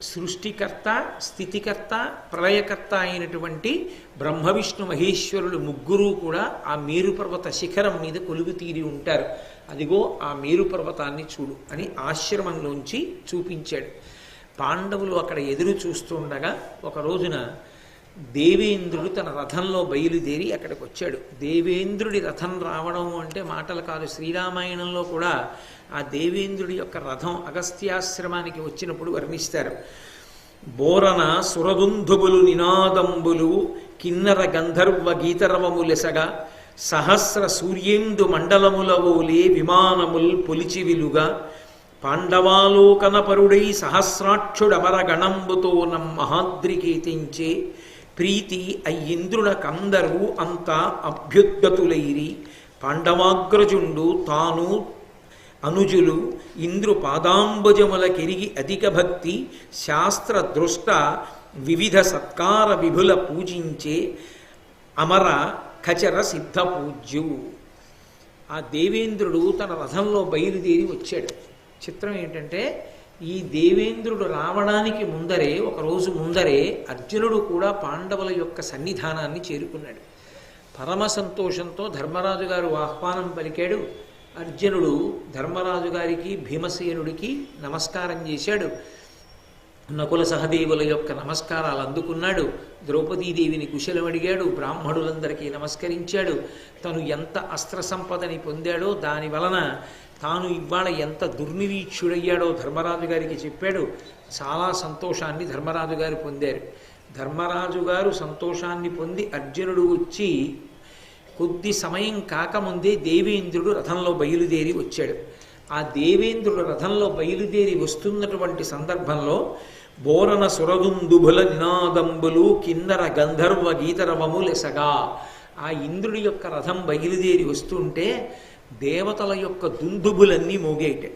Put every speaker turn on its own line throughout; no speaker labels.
సృష్టికర్త స్థితికర్త ప్రళయకర్త అయినటువంటి బ్రహ్మ విష్ణు మహేశ్వరులు ముగ్గురు కూడా ఆ మేరు పర్వత శిఖరం మీద కొలువు తీరి ఉంటారు. అదిగో ఆ మేరు పర్వతాన్ని చూడు అని ఆశ్రమంలోంచి చూపించాడు. పాండవులు అక్కడ ఎదురు చూస్తుండగా ఒక రోజున దేవేంద్రుడు తన రథంలో బయలుదేరి అక్కడికి వచ్చాడు దేవేంద్రుడి రథం రావడం అంటే మాటలు కాదు శ్రీరామాయణంలో కూడా ఆ దేవేంద్రుడి యొక్క రథం అగస్త్యాశ్రమానికి వచ్చినప్పుడు వర్ణిస్తారు. బోరన సురదుంధుబులు నినాదంబులు కిన్నర గంధర్వ గీతరవములెసగా సహస్ర సూర్యేందు మండలములవోలే విమానముల్ పొలిచివిలుగా పాండవాలోకనపరుడై సహస్రాక్షుడమరగణంబుతో నం మహాద్రికీతించే ప్రీతి అయ్యింద్రుల కందరు అంత అభ్యుద్గతులైరి. పాండవాగ్రజుండు తాను అనుజులు ఇంద్రు పాదాంబుజముల కెరిగి అధిక భక్తి శాస్త్ర దృష్ట వివిధ సత్కార విభుల పూజించే అమర ఖచర సిద్ధ పూజ్యు. ఆ దేవేంద్రుడు తన రథంలో బయలుదేరి వచ్చాడు. చిత్రం ఏంటంటే ఈ దేవేంద్రుడు రావడానికి ముందరే ఒకరోజు ముందరే అర్జునుడు కూడా పాండవుల యొక్క సన్నిధానాన్ని చేరుకున్నాడు. పరమ సంతోషంతో ధర్మరాజు గారు ఆహ్వానం పలికాడు. అర్జునుడు ధర్మరాజు గారికి భీమసేనుడికి నమస్కారం చేశాడు. నకుల సహదేవుల యొక్క నమస్కారాలు అందుకున్నాడు. ద్రౌపదీదేవిని కుశలం అడిగాడు. బ్రాహ్మణులందరికీ నమస్కరించాడు. తను ఎంత అస్త్ర సంపదని పొందాడో దాని వలన తాను ఇవాళ ఎంత దుర్నిరీక్షుడయ్యాడో ధర్మరాజు గారికి చెప్పాడు. చాలా సంతోషాన్ని ధర్మరాజు గారు పొందారు. ధర్మరాజు గారు సంతోషాన్ని పొంది అర్జునుడు వచ్చి కొద్ది సమయం కాకముందే దేవేంద్రుడు రథంలో బయలుదేరి వచ్చాడు. ఆ దేవేంద్రుడు రథంలో బయలుదేరి వస్తున్నటువంటి సందర్భంలో బోరన సురదుందుభుల నినాదంబులు కిన్నర గంధర్వ గీతరవములెసగా ఆ ఇంద్రుడి యొక్క రథం బయలుదేరి వస్తుంటే దేవతల యొక్క దుందుబులన్నీ మోగేట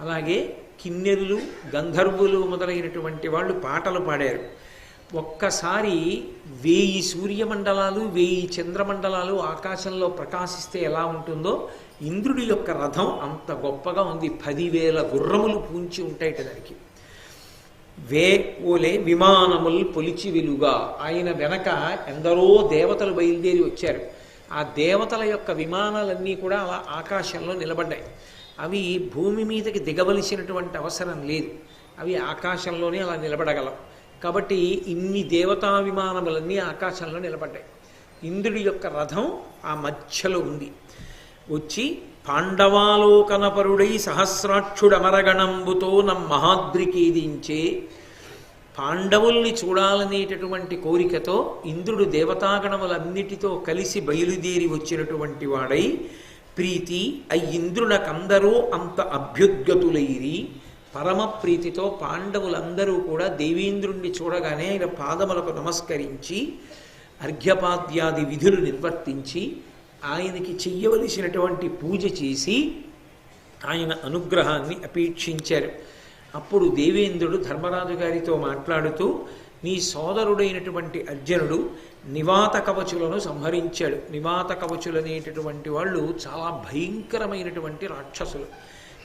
అలాగే కిన్నెరులు గంధర్వులు మొదలైనటువంటి వాళ్ళు పాటలు పాడారు. ఒక్కసారి వేయి సూర్యమండలాలు వేయి చంద్రమండలాలు ఆకాశంలో ప్రకాశిస్తే ఎలా ఉంటుందో ఇంద్రుడి యొక్క రథం అంత గొప్పగా ఉంది. పదివేల గుర్రములు పూంచి ఉంటాయిట దానికి. వే ఓలే విమానముల్ పొలిచి వెలుగా. ఆయన వెనక ఎందరో దేవతలు బయలుదేరి వచ్చారు. ఆ దేవతల యొక్క విమానాలన్నీ కూడా అలా ఆకాశంలో నిలబడ్డాయి. అవి భూమి మీదకి దిగవలసినటువంటి అవసరం లేదు. అవి ఆకాశంలోనే అలా నిలబడగలం. కాబట్టి ఇన్ని దేవతా విమానములన్నీ ఆకాశంలో నిలబడ్డాయి. ఇంద్రుడి యొక్క రథం ఆ మధ్యలో ఉంది. వచ్చి పాండవాలోకనపరుడై సహస్రాక్షుడమరగణంబుతో నం దించే పాండవుల్ని చూడాలనేటటువంటి కోరికతో ఇంద్రుడు దేవతాగణములన్నిటితో కలిసి బయలుదేరి వచ్చినటువంటి వాడై ప్రీతి అయ్యింద్రునకందరూ అంత అభ్యుద్గతులైరి. పరమ ప్రీతితో పాండవులందరూ కూడా దేవేంద్రుణ్ణి చూడగానే ఆయన పాదములకు నమస్కరించి అర్ఘ్యపాద్యాది విధులు నిర్వర్తించి ఆయనకి చెయ్యవలసినటువంటి పూజ చేసి ఆయన అనుగ్రహాన్ని అపేక్షించారు. అప్పుడు దేవేంద్రుడు ధర్మరాజు గారితో మాట్లాడుతూ నీ సోదరుడైనటువంటి అర్జునుడు నివాత కవచులను సంహరించాడు. నివాత కవచులు అనేటటువంటి వాళ్ళు చాలా భయంకరమైనటువంటి రాక్షసులు.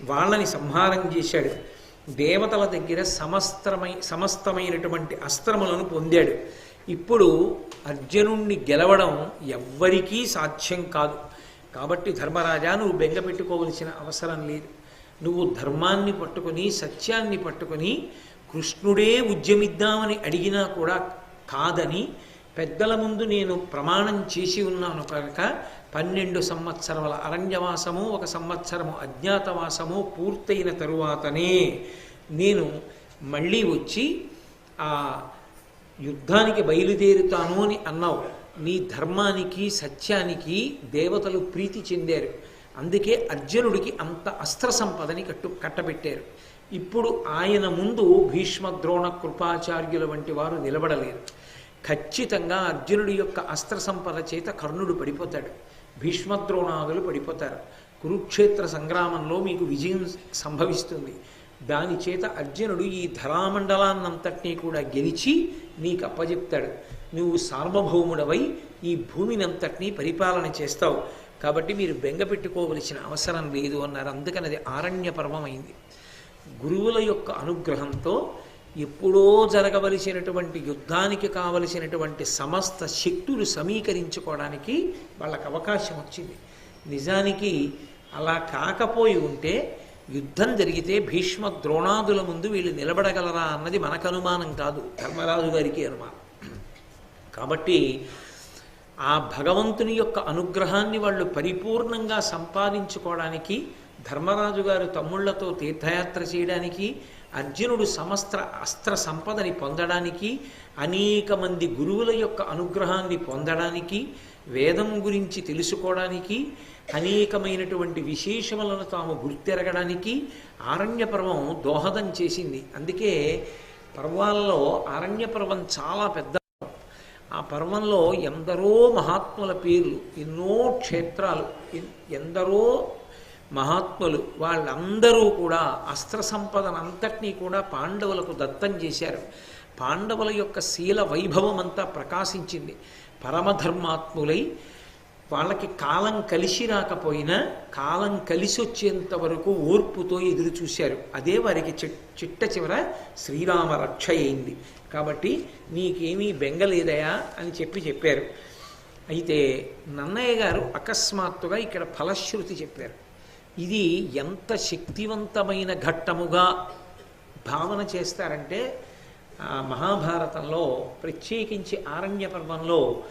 వాళ్ళని సంహారం చేశాడు. దేవతల దగ్గర సమస్తమై సమస్తమైనటువంటి అస్త్రములను పొందాడు. ఇప్పుడు అర్జునుణ్ణి గెలవడం ఎవ్వరికీ సాధ్యం కాదు. కాబట్టి ధర్మరాజా నువ్వు బెంగ పెట్టుకోవలసిన అవసరం లేదు. నువ్వు ధర్మాన్ని పట్టుకొని సత్యాన్ని పట్టుకొని కృష్ణుడే ఉద్యమిద్దామని అడిగినా కూడా కాదని పెద్దల ముందు నేను ప్రమాణం చేసి ఉన్నాను కనుక పన్నెండు సంవత్సరముల అరణ్యవాసము ఒక సంవత్సరము అజ్ఞాతవాసము పూర్తయిన తరువాతనే నేను మళ్ళీ వచ్చి ఆ యుద్ధానికి బయలుదేరుతాను అని అన్నావు. నీ ధర్మానికి సత్యానికి దేవతలు ప్రీతి చెందారు. అందుకే అర్జునుడికి అంత అస్త్ర సంపదని కట్టు కట్టబెట్టారు. ఇప్పుడు ఆయన ముందు భీష్మ ద్రోణ కృపాచార్యుల వంటి వారు నిలబడలేరు. ఖచ్చితంగా అర్జునుడి యొక్క అస్త్ర సంపద చేత కర్ణుడు పడిపోతాడు. భీష్మద్రోణాదులు పడిపోతారు. కురుక్షేత్ర సంగ్రామంలో మీకు విజయం సంభవిస్తుంది. దాని చేత అర్జునుడు ఈ ధరామండలాన్నంతటినీ కూడా గెలిచి నీకు అప్పజెప్తాడు. నువ్వు సార్వభౌముడవై ఈ భూమినంతటినీ పరిపాలన చేస్తావు. కాబట్టి మీరు బెంగ పెట్టుకోవలసిన అవసరం లేదు అన్నారు. అందుకని అది ఆరణ్య పర్వమైంది గురువుల యొక్క అనుగ్రహంతో ఎప్పుడో జరగవలసినటువంటి యుద్ధానికి కావలసినటువంటి సమస్త శక్తులు సమీకరించుకోవడానికి వాళ్ళకి అవకాశం వచ్చింది. నిజానికి అలా కాకపోయి ఉంటే యుద్ధం జరిగితే భీష్మ ద్రోణాదుల ముందు వీళ్ళు నిలబడగలరా అన్నది మనకు అనుమానం కాదు. ధర్మరాజు గారికి అనుమానం. కాబట్టి ఆ భగవంతుని యొక్క అనుగ్రహాన్ని వాళ్ళు పరిపూర్ణంగా సంపాదించుకోవడానికి ధర్మరాజు గారు తమ్ముళ్ళతో తీర్థయాత్ర చేయడానికి అర్జునుడు సమస్త అస్త్ర సంపదని పొందడానికి అనేక మంది గురువుల యొక్క అనుగ్రహాన్ని పొందడానికి వేదం గురించి తెలుసుకోవడానికి అనేకమైనటువంటి విశేషములను తాము గుర్తెరగడానికి ఆరణ్య పర్వం దోహదం చేసింది. అందుకే పర్వాల్లో ఆరణ్య పర్వం చాలా పెద్ద ఆ పర్వంలో ఎందరో మహాత్ముల పేర్లు ఎన్నో క్షేత్రాలు ఎన్- ఎందరో మహాత్ములు వాళ్ళందరూ కూడా అస్త్ర సంపదనంతటినీ కూడా పాండవులకు దత్తం చేశారు. పాండవుల యొక్క శీల వైభవం అంతా ప్రకాశించింది. పరమధర్మాత్ములై వాళ్ళకి కాలం కలిసి రాకపోయినా కాలం కలిసి వచ్చేంత వరకు ఓర్పుతో ఎదురు చూశారు. అదే వారికి చిట్ చిట్ట చివర శ్రీరామ రక్ష అయింది. కాబట్టి నీకేమీ బెంగలేదయా అని చెప్పి చెప్పారు. అయితే నన్నయ్య గారు అకస్మాత్తుగా ఇక్కడ ఫలశ్రుతి చెప్పారు. ఇది ఎంత శక్తివంతమైన ఘట్టముగా భావన చేస్తారంటే ఆ మహాభారతంలో ప్రత్యేకించి ఆరణ్య పర్వంలో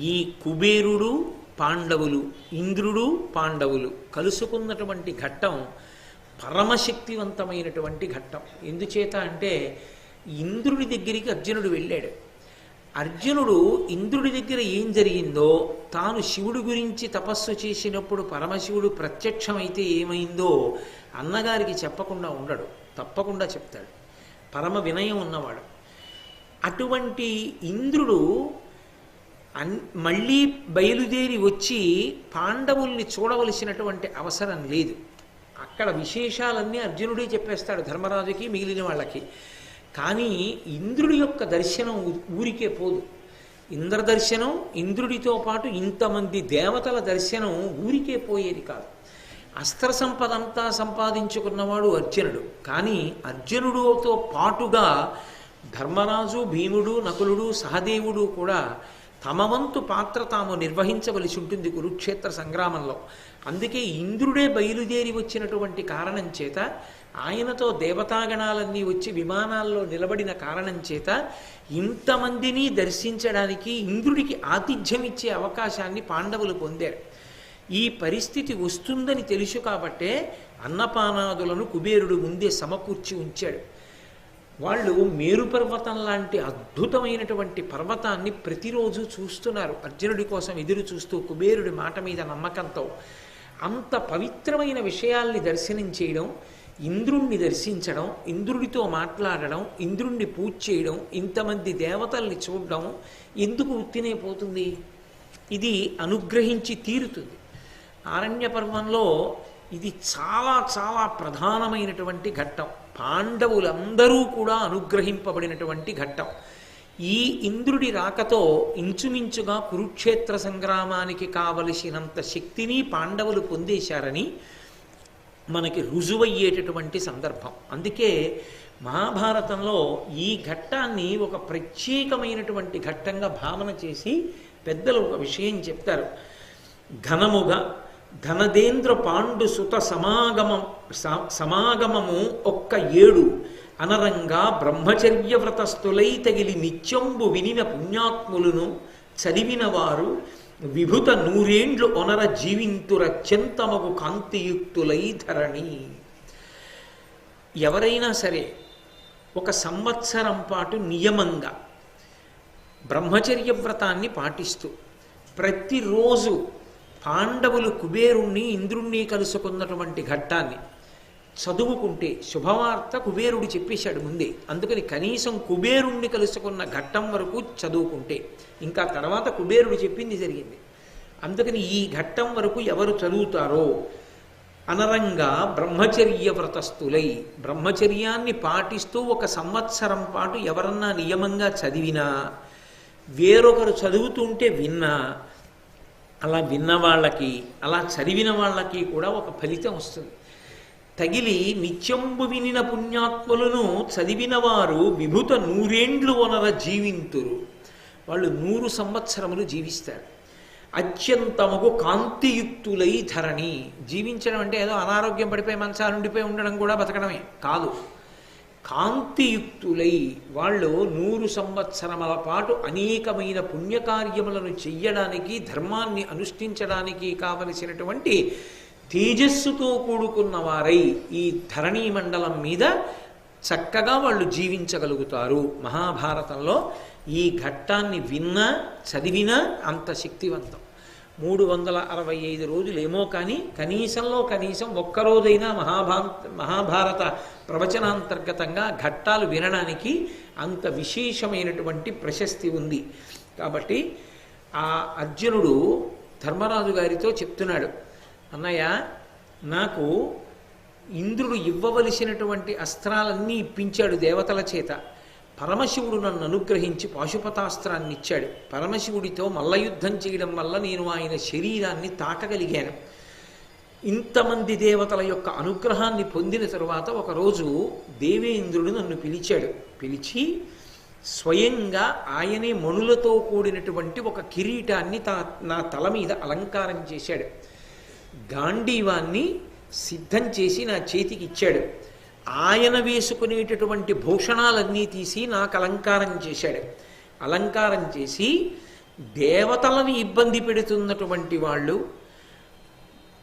ఈ కుబేరుడు పాండవులు ఇంద్రుడు పాండవులు కలుసుకున్నటువంటి ఘట్టం పరమశక్తివంతమైనటువంటి ఘట్టం. ఎందుచేత అంటే ఇంద్రుడి దగ్గరికి అర్జునుడు వెళ్ళాడు. అర్జునుడు ఇంద్రుడి దగ్గర ఏం జరిగిందో తాను శివుడి గురించి తపస్సు చేసినప్పుడు పరమశివుడు ప్రత్యక్షమైతే ఏమైందో అన్నగారికి చెప్పకుండా ఉండడు. తప్పకుండా చెప్తాడు. పరమ వినయం ఉన్నవాడు. అటువంటి ఇంద్రుడు అన్ మళ్ళీ బయలుదేరి వచ్చి పాండవుల్ని చూడవలసినటువంటి అవసరం లేదు. అక్కడ విశేషాలన్నీ అర్జునుడే చెప్పేస్తాడు ధర్మరాజుకి మిగిలిన వాళ్ళకి. కానీ ఇంద్రుడి యొక్క దర్శనం ఊరికే పోదు. ఇంద్ర దర్శనం ఇంద్రుడితో పాటు ఇంతమంది దేవతల దర్శనం ఊరికే పోయేది కాదు. అస్త్ర సంపద అంతా సంపాదించుకున్నవాడు అర్జునుడు. కానీ అర్జునుడుతో పాటుగా ధర్మరాజు భీముడు నకులుడు సహదేవుడు కూడా తమ వంతు పాత్ర తాము నిర్వహించవలసి ఉంటుంది కురుక్షేత్ర సంగ్రామంలో. అందుకే ఇంద్రుడే బయలుదేరి వచ్చినటువంటి కారణం చేత ఆయనతో దేవతాగణాలన్నీ వచ్చి విమానాల్లో నిలబడిన కారణం చేత ఇంతమందిని దర్శించడానికి ఇంద్రుడికి ఆతిథ్యం ఇచ్చే అవకాశాన్ని పాండవులు పొందారు. ఈ పరిస్థితి వస్తుందని తెలుసు కాబట్టే అన్నపానాదులను కుబేరుడు ముందే సమకూర్చి ఉంచాడు. వాళ్ళు మేరు పర్వతం లాంటి అద్భుతమైనటువంటి పర్వతాన్ని ప్రతిరోజు చూస్తున్నారు. అర్జునుడి కోసం ఎదురు చూస్తూ కుబేరుడి మాట మీద నమ్మకంతో అంత పవిత్రమైన విషయాల్ని దర్శనం చేయడం ఇంద్రుణ్ణి దర్శించడం ఇంద్రుడితో మాట్లాడడం ఇంద్రుణ్ణి పూజ చేయడం ఇంతమంది దేవతల్ని చూడడం ఎందుకు ఉత్తినే పోతుంది? ఇది అనుగ్రహించి తీరుతుంది. ఆరణ్య పర్వంలో ఇది చాలా చాలా ప్రధానమైనటువంటి ఘట్టం. పాండవులందరూ కూడా అనుగ్రహింపబడినటువంటి ఘట్టం. ఈ ఇంద్రుడి రాకతో ఇంచుమించుగా కురుక్షేత్ర సంగ్రామానికి కావలసినంత శక్తిని పాండవులు పొందేశారని మనకి రుజువయ్యేటటువంటి సందర్భం. అందుకే మహాభారతంలో ఈ ఘట్టాన్ని ఒక ప్రత్యేకమైనటువంటి ఘట్టంగా భావన చేసి పెద్దలు ఒక విషయం చెప్తారు. ఘనముగా ధనదేంద్ర పాండు సుత సమాగమం స- సమాగమము ఒక్క ఏడు. అనరంగా బ్రహ్మచర్య వ్రతస్థులై తగిలి నిత్యంబు వినిన పుణ్యాత్ములను చదివిన వారు విభుత నూరేండ్లు ఒనర జీవింతురత్యంతమగు కాంతియుక్తులై ధరణి. ఎవరైనా సరే ఒక సంవత్సరం పాటు నియమంగా బ్రహ్మచర్య వ్రతాన్ని పాటిస్తూ ప్రతిరోజు పాండవులు కుబేరుణ్ణి ఇంద్రుణ్ణి కలుసుకున్నటువంటి ఘట్టాన్ని చదువుకుంటే శుభవార్త కుబేరుడు చెప్పేశాడు ముందే. అందుకని కనీసం కుబేరుణ్ణి కలుసుకున్న ఘట్టం వరకు చదువుకుంటే. ఇంకా తర్వాత కుబేరుడు చెప్పింది జరిగింది. అందుకని ఈ ఘట్టం వరకు ఎవరు చదువుతారో? అనరంగా బ్రహ్మచర్య వ్రతస్థులై. బ్రహ్మచర్యాన్ని పాటిస్తూ ఒక సంవత్సరం పాటు ఎవరన్నా నియమంగా చదివినా వేరొకరు చదువుతుంటే విన్నా అలా విన్న వాళ్ళకి అలా చదివిన వాళ్ళకి కూడా ఒక ఫలితం వస్తుంది. తగిలి నిత్యంబు వినిన పుణ్యాత్ములను చదివిన వారు విభుత నూరేండ్లు వనర జీవింతురు. వాళ్ళు నూరు సంవత్సరములు జీవిస్తారు. అత్యంతముకు కాంతియుక్తులై ధరణి. జీవించడం అంటే ఏదో అనారోగ్యం పడిపోయి మంచాలు ఉండిపోయి ఉండడం కూడా బతకడమే కాదు. కాంతియుక్తులై వాళ్ళు నూరు సంవత్సరముల పాటు అనేకమైన పుణ్యకార్యములను చెయ్యడానికి ధర్మాన్ని అనుష్ఠించడానికి కావలసినటువంటి తేజస్సుతో కూడుకున్న వారై ఈ ధరణీ మండలం మీద చక్కగా వాళ్ళు జీవించగలుగుతారు. మహాభారతంలో ఈ ఘట్టాన్ని విన్నా చదివినా అంత శక్తివంతం. మూడు వందల అరవై ఐదు రోజులేమో కానీ కనీసంలో కనీసం ఒక్కరోజైనా మహాభా మహాభారత ప్రవచనాంతర్గతంగా ఘట్టాలు వినడానికి అంత విశేషమైనటువంటి ప్రశస్తి ఉంది. కాబట్టి ఆ అర్జునుడు ధర్మరాజు గారితో చెప్తున్నాడు అన్నయ్య నాకు ఇంద్రుడు ఇవ్వవలసినటువంటి అస్త్రాలన్నీ ఇప్పించాడు దేవతల చేత. పరమశివుడు నన్ను అనుగ్రహించి పాశుపతాస్త్రాన్ని ఇచ్చాడు. పరమశివుడితో మల్లయుద్ధం చేయడం వల్ల నేను ఆయన శరీరాన్ని తాకగలిగాను. ఇంతమంది దేవతల యొక్క అనుగ్రహాన్ని పొందిన తరువాత ఒకరోజు దేవేంద్రుడు నన్ను పిలిచాడు. పిలిచి స్వయంగా ఆయనే మణులతో కూడినటువంటి ఒక కిరీటాన్ని తా నా తల మీద అలంకారం చేశాడు. గాంధీవాన్ని సిద్ధం చేసి నా చేతికి ఇచ్చాడు. ఆయన వేసుకునేటటువంటి భూషణాలన్నీ తీసి నాకు అలంకారం చేశాడు. అలంకారం చేసి దేవతలను ఇబ్బంది పెడుతున్నటువంటి వాళ్ళు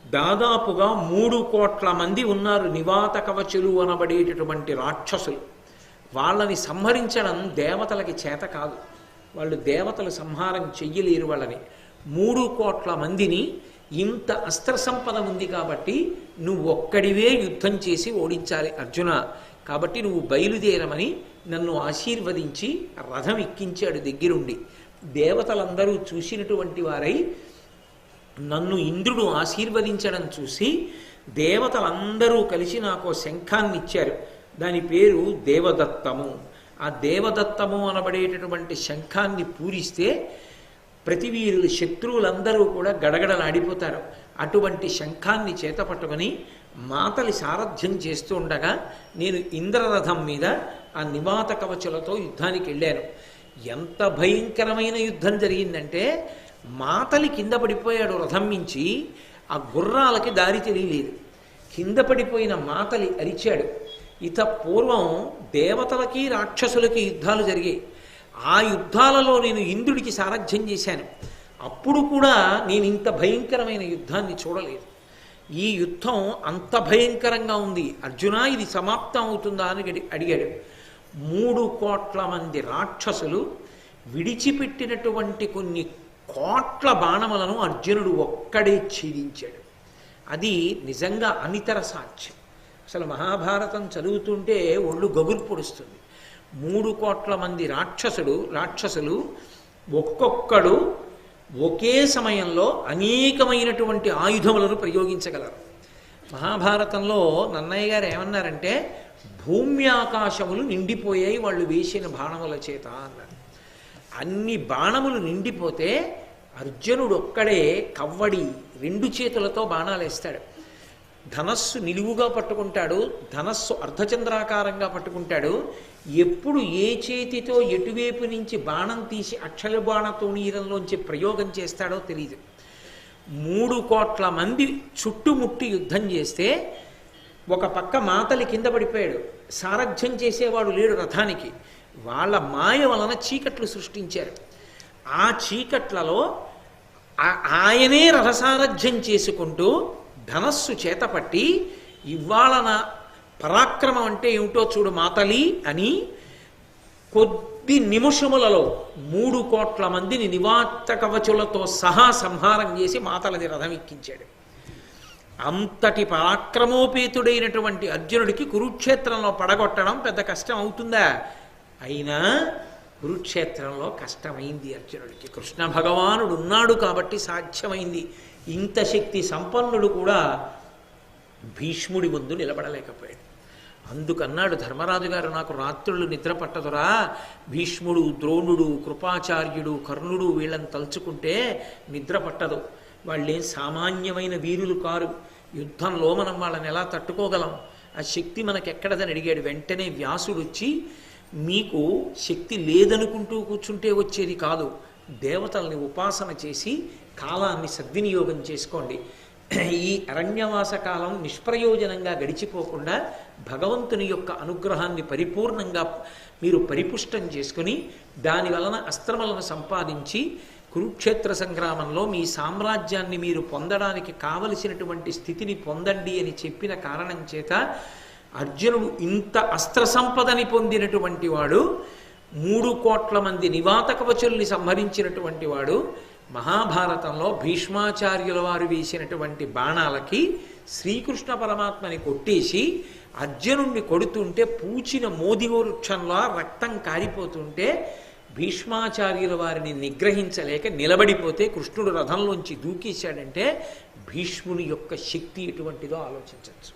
దాదాపుగా మూడు కోట్ల మంది ఉన్నారు నివాత కవచులు అనబడేటటువంటి రాక్షసులు. వాళ్ళని సంహరించడం దేవతలకి చేత కాదు. వాళ్ళు దేవతలు సంహారం చెయ్యలేరు వాళ్ళని. మూడు కోట్ల మందిని ఇంత అస్త్ర సంపద ఉంది కాబట్టి నువ్వు ఒక్కడివే యుద్ధం చేసి ఓడించాలి అర్జున. కాబట్టి నువ్వు బయలుదేరమని నన్ను ఆశీర్వదించి రథం ఎక్కించాడు దగ్గరుండి. దేవతలందరూ చూసినటువంటి వారై నన్ను ఇంద్రుడు ఆశీర్వదించడం చూసి దేవతలందరూ కలిసి నాకు శంఖాన్ని ఇచ్చారు. దాని పేరు దేవదత్తము. ఆ దేవదత్తము అనబడేటటువంటి శంఖాన్ని పూరిస్తే ప్రతి వీరులు శత్రువులందరూ కూడా గడగడలాడిపోతారు. అటువంటి శంఖాన్ని చేత పట్టుకొని మాతలి సారథ్యం చేస్తూ ఉండగా నేను ఇంద్రరథం మీద ఆ నివాత కవచులతో యుద్ధానికి వెళ్ళాను. ఎంత భయంకరమైన యుద్ధం జరిగిందంటే మాతలి కింద పడిపోయాడు రథం మించి ఆ గుర్రాలకి దారి తెలియలేదు. కింద పడిపోయిన మాతలి అరిచాడు. ఇత పూర్వం దేవతలకి రాక్షసులకి యుద్ధాలు జరిగాయి. ఆ యుద్ధాలలో నేను ఇంద్రుడికి సారథ్యం చేశాను. అప్పుడు కూడా నేను ఇంత భయంకరమైన యుద్ధాన్ని చూడలేదు. ఈ యుద్ధం అంత భయంకరంగా ఉంది. అర్జున ఇది సమాప్తం అవుతుందా అని అడిగాడు. మూడు కోట్ల మంది రాక్షసులు విడిచిపెట్టినటువంటి కొన్ని కోట్ల బాణములను అర్జునుడు ఒక్కడే ఛేదించాడు. అది నిజంగా అనితర సాక్ష్యం. అసలు మహాభారతం చదువుతుంటే ఒళ్ళు గగురు పొడుస్తుంది. మూడు కోట్ల మంది రాక్షసుడు రాక్షసులు ఒక్కొక్కడు ఒకే సమయంలో అనేకమైనటువంటి ఆయుధములను ప్రయోగించగలరు. మహాభారతంలో నన్నయ్య గారు ఏమన్నారంటే భూమి ఆకాశములు నిండిపోయాయి వాళ్ళు వేసిన బాణముల చేత అన్నారు. అన్ని బాణములు నిండిపోతే అర్జునుడు ఒక్కడే కవ్వడి రెండు చేతులతో బాణాలు వేస్తాడు ధనస్సు నిలువుగా పట్టుకుంటాడు ధనస్సు అర్ధచంద్రాకారంగా పట్టుకుంటాడు. ఎప్పుడు ఏ చేతితో ఎటువైపు నుంచి బాణం తీసి అక్షల బాణ తోణీరంలోంచి ప్రయోగం చేస్తాడో తెలియదు మూడు కోట్ల మంది చుట్టుముట్టి యుద్ధం చేస్తే ఒక పక్క మాతలి కింద పడిపోయాడు. సారథ్యం చేసేవాడు లేడు రథానికి. వాళ్ళ మాయ వలన చీకట్లు సృష్టించారు. ఆ చీకట్లలో ఆ- ఆయనే రథసారథ్యం చేసుకుంటూ ధనస్సు చేతపట్టి ఇవాళ నా పరాక్రమం అంటే ఏమిటో చూడు మాతలి అని కొద్ది నిమిషములలో మూడు కోట్ల మందిని నివాత కవచులతో సహా సంహారం చేసి మాతలది రథం ఎక్కించాడు. అంతటి పరాక్రమోపేతుడైనటువంటి అర్జునుడికి కురుక్షేత్రంలో పడగొట్టడం పెద్ద కష్టం అవుతుందా? అయినా కురుక్షేత్రంలో కష్టమైంది అర్జునుడికి. కృష్ణ భగవానుడు ఉన్నాడు కాబట్టి సాధ్యమైంది. ఇంత శక్తి సంపన్నుడు కూడా భీష్ముడి ముందు నిలబడలేకపోయాడు. అందుకన్నాడు ధర్మరాజు గారు నాకు రాత్రులు నిద్ర పట్టదురా. భీష్ముడు ద్రోణుడు కృపాచార్యుడు కర్ణుడు వీళ్ళని తలుచుకుంటే నిద్ర పట్టదు. వాళ్ళేం సామాన్యమైన వీరులు కారు. యుద్ధంలో మనం వాళ్ళని ఎలా తట్టుకోగలం? ఆ శక్తి మనకెక్కడదని అడిగాడు. వెంటనే వ్యాసుడు వచ్చి మీకు శక్తి లేదనుకుంటూ కూర్చుంటే వచ్చేది కాదు. దేవతల్ని ఉపాసన చేసి కాలాన్ని సద్వినియోగం చేసుకోండి. ఈ అరణ్యవాస కాలం నిష్ప్రయోజనంగా గడిచిపోకుండా భగవంతుని యొక్క అనుగ్రహాన్ని పరిపూర్ణంగా మీరు పరిపుష్టం చేసుకుని దాని వలన అస్త్రములను సంపాదించి కురుక్షేత్ర సంగ్రామంలో మీ సామ్రాజ్యాన్ని మీరు పొందడానికి కావలసినటువంటి స్థితిని పొందండి అని చెప్పిన కారణం చేత అర్జునుడు ఇంత అస్త్ర సంపదని పొందినటువంటి వాడు మూడు కోట్ల మంది నివాత కవచుల్ని సంహరించినటువంటి వాడు మహాభారతంలో భీష్మాచార్యుల వారు వేసినటువంటి బాణాలకి శ్రీకృష్ణ పరమాత్మని కొట్టేసి అర్జునుణ్ణి కొడుతుంటే పూచిన మోది వృక్షంలో రక్తం కారిపోతుంటే భీష్మాచార్యుల వారిని నిగ్రహించలేక నిలబడిపోతే కృష్ణుడు రథంలోంచి దూకేశాడంటే భీష్ముని యొక్క శక్తి ఎటువంటిదో ఆలోచించవచ్చు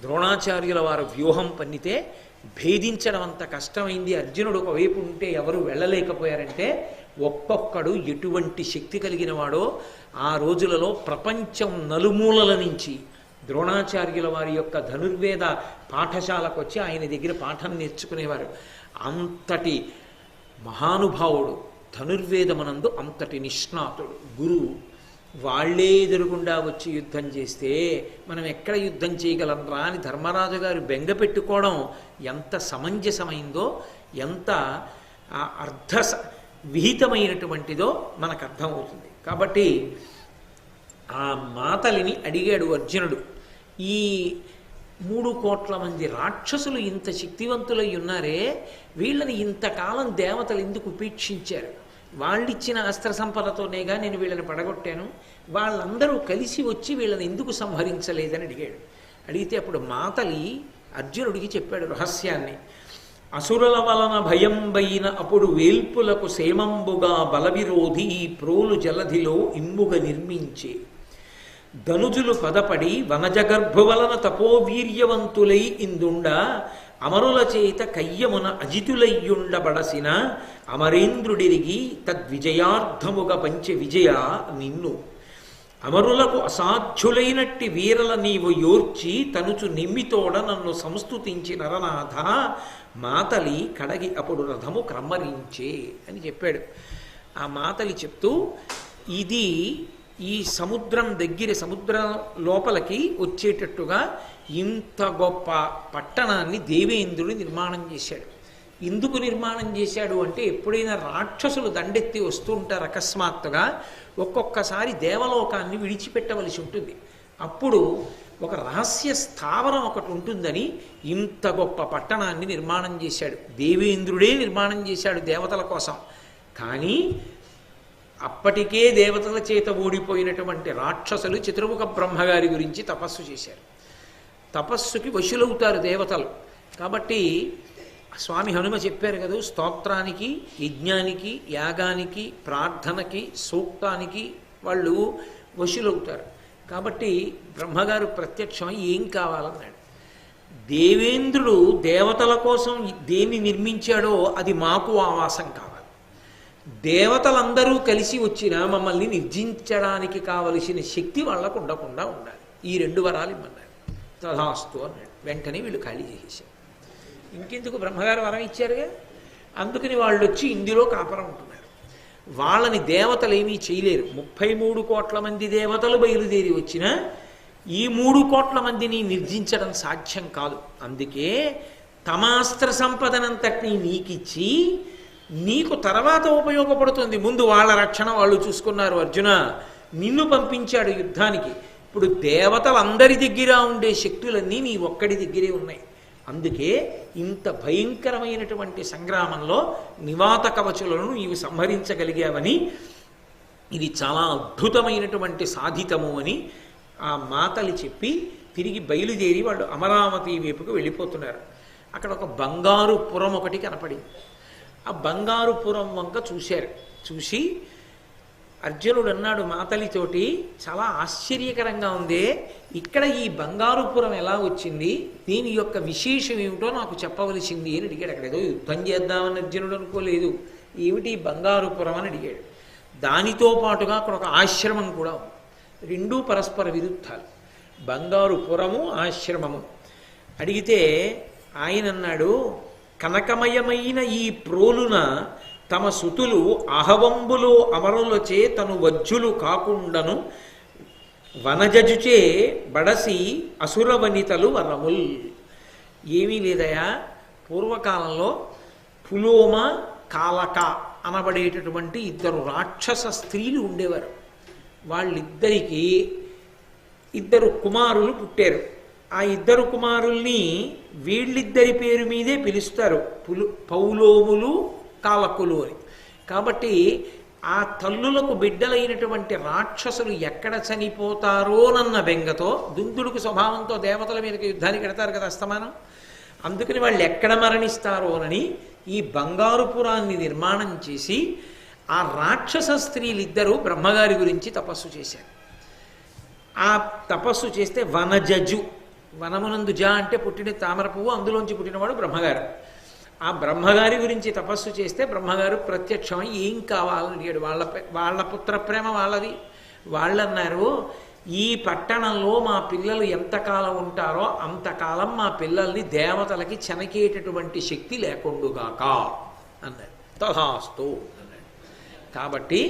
ద్రోణాచార్యుల వారు వ్యూహం పన్నితే భేదించడం అంత కష్టమైంది అర్జునుడు ఒకవైపు ఉంటే ఎవరు వెళ్ళలేకపోయారంటే ఒక్కొక్కడు ఎటువంటి శక్తి కలిగిన వాడో ఆ రోజులలో ప్రపంచం నలుమూలల నుంచి ద్రోణాచార్యుల వారి యొక్క ధనుర్వేద పాఠశాలకు వచ్చి ఆయన దగ్గర పాఠం నేర్చుకునేవారు. అంతటి మహానుభావుడు ధనుర్వేదమనందు అంతటి నిష్ణాతుడు గురువు. వాళ్ళే ఎదురుగుండా వచ్చి యుద్ధం చేస్తే మనం ఎక్కడ యుద్ధం చేయగలంరా అని ధర్మరాజు గారు బెంగ పెట్టుకోవడం ఎంత సమంజసమైందో ఎంత ఆ అర్ధ విహితమైనటువంటిదో మనకు అర్థమవుతుంది కాబట్టి ఆ మాతలిని అడిగాడు అర్జునుడు ఈ మూడు కోట్ల మంది రాక్షసులు ఇంత శక్తివంతులై ఉన్నారే వీళ్ళని ఇంతకాలం దేవతలు ఎందుకు ఉపేక్షించారు? వాళ్ళిచ్చిన అస్త్ర సంపదతోనేగా నేను వీళ్ళని పడగొట్టాను. వాళ్ళందరూ కలిసి వచ్చి వీళ్ళని ఎందుకు సంహరించలేదని అడిగాడు. అడిగితే అప్పుడు మాతలి అర్జునుడికి చెప్పాడు రహస్యాన్ని. అసురుల వలన భయంబైన అప్పుడు వేల్పులకు సేమంబుగా బలవిరోధి ఈ ప్రోలు జలధిలో ఇమ్ముగ నిర్మించే. ధనుజులు పదపడి వనజగర్భు వలన తపోవీర్యవంతులై ఇందుండ అమరుల చేత కయ్యమున అజితులయ్యుండబడసిన అమరేంద్రుడిరిగి తద్విజయార్థముగ పంచె విజయ నిన్ను. అమరులకు అసాధ్యులైనట్టి వీరల నీవు యోర్చి తనుచు నిమ్మితోడ నన్ను సంస్తుతించి నరనాథ మాతలి కడగి అప్పుడు రథము క్రమ్మరించే అని చెప్పాడు. ఆ మాతలి చెప్తూ ఇది ఈ సముద్రం దగ్గర సముద్రం లోపలికి వచ్చేటట్టుగా ఇంత గొప్ప పట్టణాన్ని దేవేంద్రుడు నిర్మాణం చేశాడు. ఎందుకు నిర్మాణం చేశాడు అంటే ఎప్పుడైనా రాక్షసులు దండెత్తి వస్తుంటారు అకస్మాత్తుగా ఒక్కొక్కసారి దేవలోకాన్ని విడిచిపెట్టవలసి ఉంటుంది. అప్పుడు ఒక రహస్య స్థావరం ఒకటి ఉంటుందని ఇంత గొప్ప పట్టణాన్ని నిర్మాణం చేశాడు. దేవేంద్రుడే నిర్మాణం చేశాడు దేవతల కోసం. కానీ అప్పటికే దేవతల చేత ఓడిపోయినటువంటి రాక్షసులు చతుర్ముఖ బ్రహ్మగారి గురించి తపస్సు చేశారు. తపస్సుకి వశులవుతారు దేవతలు. కాబట్టి స్వామి హనుమ చెప్పారు కదా స్తోత్రానికి యజ్ఞానికి యాగానికి ప్రార్థనకి సూక్తానికి వాళ్ళు వశులవుతారు. కాబట్టి బ్రహ్మగారు ప్రత్యక్షమై ఏం కావాలన్నాడు. దేవేంద్రుడు దేవతల కోసం దేన్ని నిర్మించాడో అది మాకు ఆవాసం కావాలి. దేవతలందరూ కలిసి వచ్చిన మమ్మల్ని నిర్జించడానికి కావలసిన శక్తి వాళ్ళకు ఉండకుండా ఉండాలి. ఈ రెండు వరాలు ఇమ్మన్నారు. తథాస్తు అన్నాడు. వెంటనే వీళ్ళు ఖాళీ చేసేసారు ఇంకెందుకు బ్రహ్మగారు వరం ఇచ్చారుగా? అందుకని వాళ్ళు వచ్చి ఇందులో కాపరం ఉంటున్నారు. వాళ్ళని దేవతలు ఏమీ చేయలేరు. ముప్పై మూడు కోట్ల మంది దేవతలు బయలుదేరి వచ్చిన ఈ మూడు కోట్ల మందిని నిర్జించడం సాధ్యం కాదు. అందుకే తమాస్త్ర సంపదనంతటినీ నీకిచ్చి నీకు తర్వాత ఉపయోగపడుతుంది. ముందు వాళ్ళ రక్షణ వాళ్ళు చూసుకున్నారు అర్జున. నిన్ను పంపించాడు యుద్ధానికి. ఇప్పుడు దేవతలందరి దగ్గర ఉండే శక్తులన్నీ నీ ఒక్కడి దగ్గరే ఉన్నాయి. అందుకే ఇంత భయంకరమైనటువంటి సంగ్రామంలో నివాత కవచులను నీవు సంహరించగలిగావని ఇది చాలా అద్భుతమైనటువంటి సాధితము అని ఆ మాతలు చెప్పి తిరిగి బయలుదేరి వాళ్ళు అమరావతి వైపుకు వెళ్ళిపోతున్నారు. అక్కడ ఒక బంగారు పురం ఒకటి కనపడింది. ఆ బంగారు పురం వంక చూశారు. చూసి అర్జునుడు అన్నాడు మాతలితోటి చాలా ఆశ్చర్యకరంగా ఉంది. ఇక్కడ ఈ బంగారుపురం ఎలా వచ్చింది? దీని యొక్క విశేషం ఏమిటో నాకు చెప్పవలసింది అని అడిగాడు. అక్కడ ఏదో యుద్ధం చేద్దామని అర్జునుడు అనుకోలేదు. ఏమిటి బంగారుపురం అని అడిగాడు. దానితో పాటుగా అక్కడ ఒక ఆశ్రమం కూడా ఉంది. రెండూ పరస్పర విరుద్ధాలు. బంగారు పురము ఆశ్రమము. అడిగితే ఆయన అన్నాడు కనకమయమైన ఈ ప్రోలున తమ సుతులు అహవంబులో అమరులచే తను వజ్జులు కాకుండను వనజజుచే బడసి అసుర వనితలు వరముల్ ఏమీ లేదయా? పూర్వకాలంలో పులోమ కాలక అనబడేటటువంటి ఇద్దరు రాక్షస స్త్రీలు ఉండేవారు. వాళ్ళిద్దరికీ ఇద్దరు కుమారులు పుట్టారు. ఆ ఇద్దరు కుమారుల్ని వీళ్ళిద్దరి పేరు మీదే పిలుస్తారు. పులు పౌలోములు కాలకులు అని కాబట్టి ఆ తల్లులకు బిడ్డలైనటువంటి రాక్షసులు ఎక్కడ చనిపోతారోనన్న బెంగతో దుందుడుకు స్వభావంతో దేవతల మీదకి యుద్ధానికి ఎడతారు కదా అస్తమానం. అందుకని వాళ్ళు ఎక్కడ మరణిస్తారోనని ఈ బంగారుపురాన్ని నిర్మాణం చేసి ఆ రాక్షస స్త్రీలిద్దరూ బ్రహ్మగారి గురించి తపస్సు చేశారు. ఆ తపస్సు చేస్తే వనజజు వనమునందు జ అంటే పుట్టిన తామర పువ్వు అందులోంచి పుట్టినవాడు బ్రహ్మగారు. ఆ బ్రహ్మగారి గురించి తపస్సు చేస్తే బ్రహ్మగారు ప్రత్యక్షమై ఏం కావాలని అడిగాడు. వాళ్ళ వాళ్ళ పుత్ర ప్రేమ వాళ్ళది. వాళ్ళన్నారు ఈ పట్టణంలో మా పిల్లలు ఎంతకాలం ఉంటారో అంతకాలం మా పిల్లల్ని దేవతలకి చెనకేటటువంటి శక్తి లేకుండుగాక అన్నాడు తథాస్తు అన్నాడు. కాబట్టి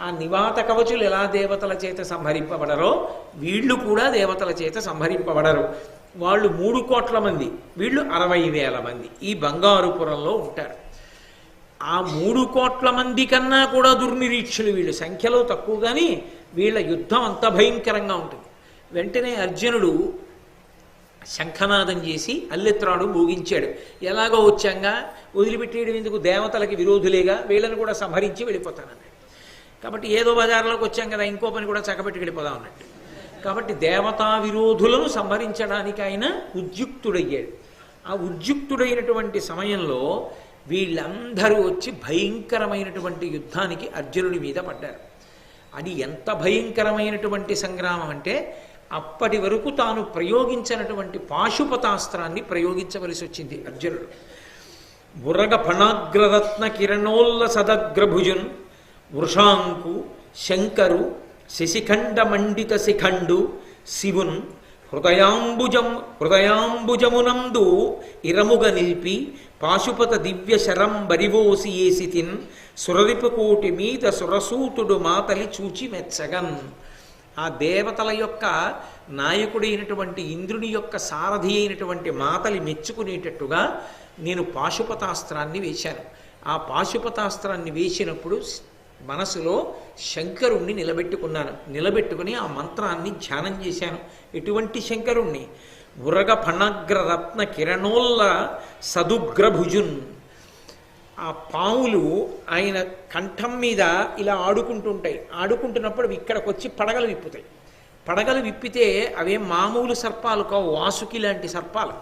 ఆ నివాత కవచులు ఎలా దేవతల చేత సంహరింపబడరో వీళ్ళు కూడా దేవతల చేత సంహరింపబడరు. వాళ్ళు మూడు కోట్ల మంది వీళ్ళు అరవై వేల మంది ఈ బంగారుపురంలో ఉంటారు. ఆ మూడు కోట్ల మంది కన్నా కూడా దుర్నిరీక్షలు వీళ్ళు సంఖ్యలో తక్కువ కానీ వీళ్ళ యుద్ధం అంత భయంకరంగా ఉంటుంది. వెంటనే అర్జునుడు శంఖనాదం చేసి అల్లెత్రాడు మోగించాడు. ఎలాగో వచ్చాంగా? వదిలిపెట్టేయడం ఎందుకు దేవతలకి విరోధులేగా? వీళ్ళని కూడా సంహరించి వెళ్ళిపోతానన్నాడు. కాబట్టి ఏదో బజార్లోకి వచ్చాం కదా ఇంకో పని కూడా చక్కబెట్టి వెళ్ళిపోదాం అన్నట్టు. కాబట్టి దేవతా విరోధులను సంహరించడానికి ఆయన ఉద్యుక్తుడయ్యాడు. ఆ ఉద్యుక్తుడైనటువంటి సమయంలో వీళ్ళందరూ వచ్చి భయంకరమైనటువంటి యుద్ధానికి అర్జునుడి మీద పడ్డారు. అది ఎంత భయంకరమైనటువంటి సంగ్రామం అంటే అప్పటి వరకు తాను ప్రయోగించినటువంటి పాశుపతాస్త్రాన్ని ప్రయోగించవలసి వచ్చింది అర్జునుడు. బురగ ఫణాగ్రరత్న కిరణోల్ల సదగ్రభుజున్ వృషాంకు శంకరు శశిఖండ మండిత శిఖండు శివున్ హృదయాంబుజం హృదయాంబుజమునందు ఇరముగ నిల్పి పాశుపత దివ్య శరం బరివోసి ఏసితిన్ సురరిపుకోటి మీద సురసూతుడు మాతలి చూచి మెచ్చగన్. ఆ దేవతల యొక్క నాయకుడైనటువంటి ఇంద్రుని యొక్క సారథి అయినటువంటి మాతలి మెచ్చుకునేటట్టుగా నేను పాశుపతాస్త్రాన్ని వేశాను. ఆ పాశుపతాస్త్రాన్ని వేసినప్పుడు మనసులో శంకరుణ్ణి నిలబెట్టుకున్నాను. నిలబెట్టుకుని ఆ మంత్రాన్ని ధ్యానం చేశాను. ఎటువంటి శంకరుణ్ణి? ఉరగ ఫణగ్ర రత్న కిరణోల్ల సదుగ్రభుజున్. ఆ పాములు ఆయన కంఠం మీద ఇలా ఆడుకుంటుంటాయి. ఆడుకుంటున్నప్పుడు అవి ఇక్కడికి వచ్చి పడగలు విప్పుతాయి. పడగలు విప్పితే అవే మామూలు సర్పాలు కావు. వాసుకి లాంటి సర్పాలు.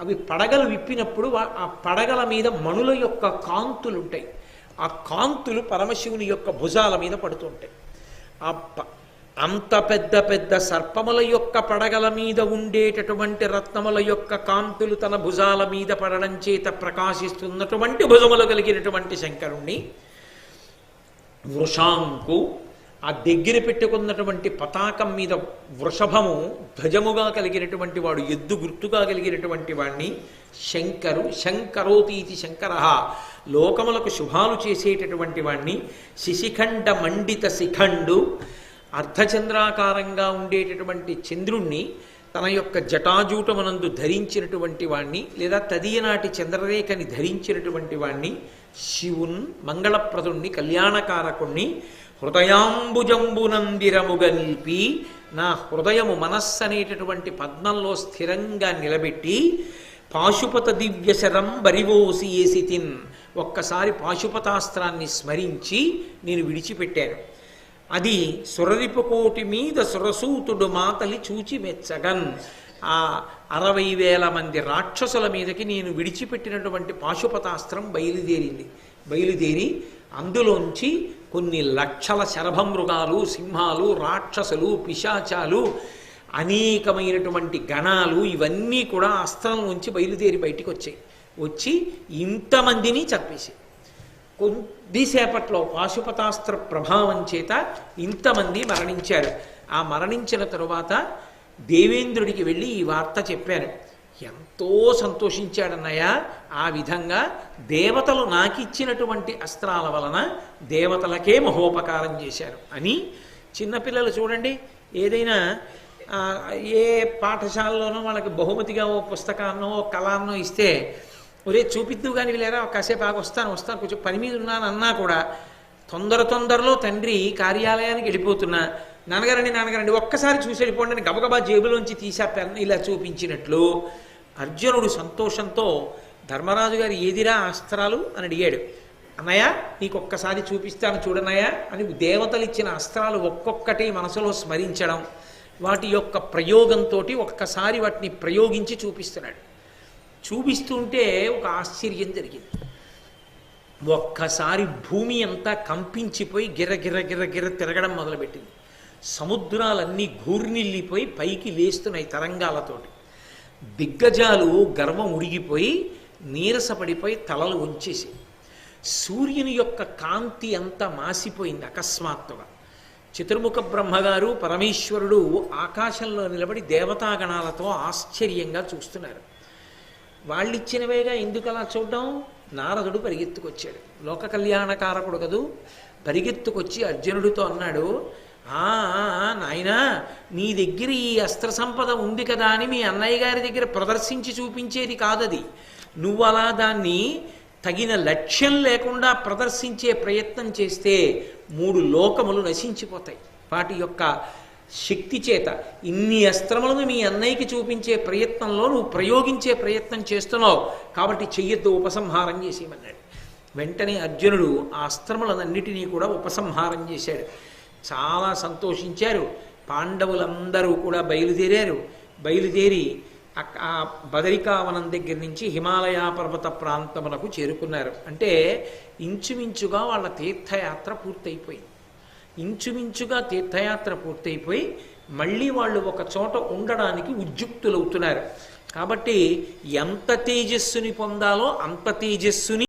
అవి పడగలు విప్పినప్పుడు ఆ పడగల మీద మణుల యొక్క కాంతులు ఉంటాయి ఆ కాంతులు పరమశివుని యొక్క భుజాల మీద పడుతుంటాయి ఆ అంత పెద్ద పెద్ద సర్పముల యొక్క పడగల మీద ఉండేటటువంటి రత్నముల యొక్క కాంతులు తన భుజాల మీద పడడం చేత ప్రకాశిస్తున్నటువంటి భుజములు కలిగినటువంటి శంకరుణ్ణి వృషాంకు ఆ దగ్గర పెట్టుకున్నటువంటి పతాకం మీద వృషభము ధ్వజముగా కలిగినటువంటి వాడు ఎద్దు గుర్తుగా కలిగినటువంటి వాణ్ణి శంకరు శంకరోతీతి శంకర. లోకములకు శుభాలు చేసేటటువంటి వాణ్ణి శిశిఖండ మండిత శిఖండు. అర్ధచంద్రాకారంగా ఉండేటటువంటి చంద్రుణ్ణి తన యొక్క జటాజూటమునందు ధరించినటువంటి వాణ్ణి లేదా తదియనాటి చంద్రరేఖని ధరించినటువంటి వాణ్ణి శివున్ మంగళప్రదుణ్ణి కళ్యాణకారకుణ్ణి హృదయాంబుజంబునందిరముగ నిలిపి నా హృదయము మనస్సు అనేటటువంటి పద్మంలో స్థిరంగా నిలబెట్టి పాశుపత దివ్య శరం బరివోసి ఏసితిన్ ఒక్కసారి పాశుపతాస్త్రాన్ని స్మరించి నేను విడిచిపెట్టాను. అది సురరిపకోటి మీద సురసూతుడు మాతలి చూచి మెచ్చగన్. ఆ అరవై వేల మంది రాక్షసుల మీదకి నేను విడిచిపెట్టినటువంటి పాశుపతాస్త్రం బయలుదేరింది. బయలుదేరి అందులోంచి కొన్ని లక్షల శరభమృగాలు సింహాలు రాక్షసులు పిశాచాలు అనేకమైనటువంటి గణాలు ఇవన్నీ కూడా అస్త్రం నుంచి బయలుదేరి బయటికి వచ్చాయి వచ్చి ఇంతమందిని చంపేసి కొద్దిసేపట్లో పాశుపతాస్త్ర ప్రభావం చేత ఇంతమంది మరణించారు. ఆ మరణించిన తరువాత దేవేంద్రుడికి వెళ్ళి ఈ వార్త చెప్పారు. ఎంతో సంతోషించాడన్నయ్య. ఆ విధంగా దేవతలు నాకిచ్చినటువంటి అస్త్రాల వలన దేవతలకే మహోపకారం చేశారు అని చిన్నపిల్లలు చూడండి ఏదైనా ఏ పాఠశాలలోనో వాళ్ళకి బహుమతిగా ఓ పుస్తకాన్నో ఓ కళాన్నో ఇస్తే ఒరే చూపిద్దు కానీ లేరా కాసేపు ఆగి వస్తాను వస్తాను కొంచెం పని మీద ఉన్నాను అన్నా కూడా తొందర తొందరలో తండ్రి కార్యాలయానికి వెళ్ళిపోతున్నా. నాన్నగారండి నాన్నగారండి ఒక్కసారి చూసి వెళ్ళిపోండి అని గబగబా జేబులోంచి తీసా పెన్ ఇలా చూపించినట్లు అర్జునుడు సంతోషంతో ధర్మరాజు గారు ఏదిరా అస్త్రాలు? అని అడిగాడు. అన్నయ్య నీకు ఒక్కసారి చూపిస్తాను చూడనయ్య అని దేవతలు ఇచ్చిన అస్త్రాలు ఒక్కొక్కటి మనసులో స్మరించడం వాటి యొక్క ప్రయోగంతో ఒక్కసారి వాటిని ప్రయోగించి చూపిస్తున్నాడు. చూపిస్తుంటే ఒక ఆశ్చర్యం జరిగింది. ఒక్కసారి భూమి అంతా కంపించిపోయి గిర్ర గిర్ర గిర్ర గిర్ర తిరగడం మొదలుపెట్టింది. సముద్రాలన్నీ ఘూర్నిల్లిపోయి పైకి లేస్తున్నాయి తరంగాలతోటి. దిగ్గజాలు గర్వం ఉడిగిపోయి నీరసపడిపోయి తలలు ఉంచేసి సూర్యుని యొక్క కాంతి అంతా మాసిపోయింది అకస్మాత్తుగా. చతుర్ముఖ బ్రహ్మగారు పరమేశ్వరుడు ఆకాశంలో నిలబడి దేవతాగణాలతో ఆశ్చర్యంగా చూస్తున్నారు. వాళ్ళిచ్చినవేగా ఎందుకు అలా చూడడం? నారదుడు పరిగెత్తుకొచ్చాడు. లోక కళ్యాణకారకుడు కదూ పరిగెత్తుకొచ్చి అర్జునుడితో అన్నాడు నాయనా నీ దగ్గర ఈ అస్త్ర సంపద ఉంది కదా అని మీ అన్నయ్య గారి దగ్గర ప్రదర్శించి చూపించేది కాదది. నువ్వు అలా దాన్ని తగిన లక్ష్యం లేకుండా ప్రదర్శించే ప్రయత్నం చేస్తే మూడు లోకములు నశించిపోతాయి. వాటి యొక్క శక్తి చేత ఇన్ని అస్త్రములను మీ అన్నయ్యకి చూపించే ప్రయత్నంలో నువ్వు ప్రయోగించే ప్రయత్నం చేస్తున్నావు. కాబట్టి చెయ్యొద్దు ఉపసంహారం చేసేయమన్నాడు. వెంటనే అర్జునుడు ఆ అస్త్రములన్నిటినీ కూడా ఉపసంహారం చేశాడు. చాలా సంతోషించారు. పాండవులందరూ కూడా బయలుదేరారు. బయలుదేరి ఆ బదరికావనం దగ్గర నుంచి హిమాలయ పర్వత ప్రాంతమునకు చేరుకున్నారు. అంటే ఇంచుమించుగా వాళ్ళ తీర్థయాత్ర పూర్తయిపోయింది. ఇంచుమించుగా తీర్థయాత్ర పూర్తయిపోయి మళ్ళీ వాళ్ళు ఒక చోట ఉండడానికి ఉద్యుక్తులవుతున్నారు. కాబట్టి ఎంత తేజస్సుని పొందాలో అంత తేజస్సుని